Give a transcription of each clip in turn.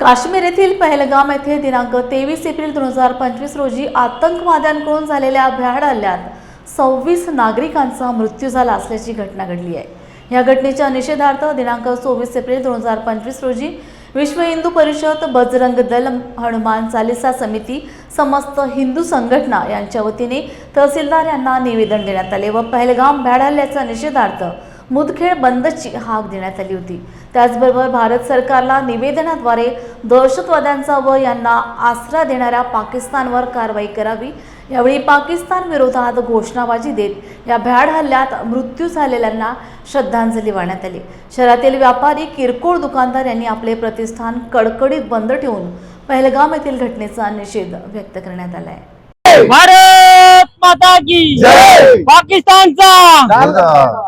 काश्मीर येथील पहलगाम येथे दिनांक तेवीस एप्रिल दोन हजार पंचवीस रोजी आतंकवाद्यांकडून झालेल्या भ्याड हल्ल्यात सव्वीस नागरिकांचा मृत्यू झाला असल्याची घटना घडली आहे. या घटनेच्या निषेधार्थ दिनांक चोवीस एप्रिल दोन हजार पंचवीस रोजी विश्व हिंदू परिषद बजरंग दल हनुमान चालिसा समिती समस्त हिंदू संघटना यांच्या वतीने तहसीलदार यांना निवेदन देण्यात आले व पहलगाम भ्याड हल्ल्याचा निषेधार्थ मुदखेड बंदची हाक देण्यात आली होती. त्याचबरोबर भारत सरकारला निवेदनाद्वारे दहशतवाद्यांचा व यांना आसरा देणाऱ्या पाकिस्तानवर कारवाई करावी. यावेळी पाकिस्तान विरोधात घोषणाबाजी देत या भ्याड हल्ल्यात मृत्यू झालेल्यांना श्रद्धांजली वाहण्यात आली. शहरातील व्यापारी किरकोळ दुकानदार यांनी आपले प्रतिष्ठान कडकडीत बंद ठेवून पहलगाम येथील घटनेचा निषेध व्यक्त करण्यात आला आहे भारत माता की जय! पाकिस्तानचा!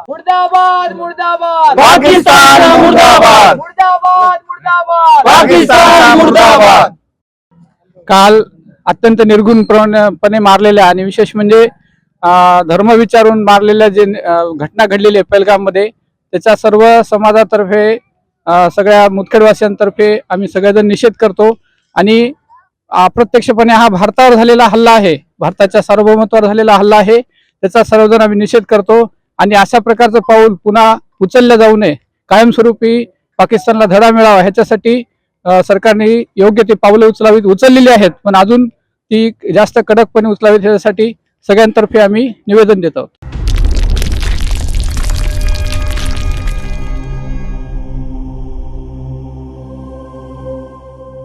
मुर्दाबाद! मुर्दाबाद पाकिस्तान मुर्दाबाद! मुर्दाबाद मुर्दाबाद! पाकिस्तान मुर्दाबाद! काल अत्यंत निर्गुणपणे मारलेल्या आणि विशेष म्हणजे धर्म विचारून मारलेल्या जे घटना घडलेली आहे पेलगाममध्ये त्याच्या सर्व समाजातर्फे सगळ्या मुदखेडवासियांतर्फे आम्ही सगळेजण निषेध करतो. आणि अप्रत्यक्षपणे हा भारतावर झालेला हल्ला आहे. भारताच्या सार्वभौमत्वावर झालेला हल्ला आहे. त्याचा सर्वजण आम्ही निषेध करतो आणि अशा प्रकारचं पाऊल पुन्हा उचललं जाऊ नये. कायमस्वरूपी पाकिस्तानला धडा मिळावा ह्याच्यासाठी सरकारने योग्य ती पावलं उचलावीत उचललेली आहेत. पण अजून ती जास्त कडकपणे उचलावीत ह्याच्यासाठी सगळ्यांतर्फे आम्ही निवेदन देत आहोत.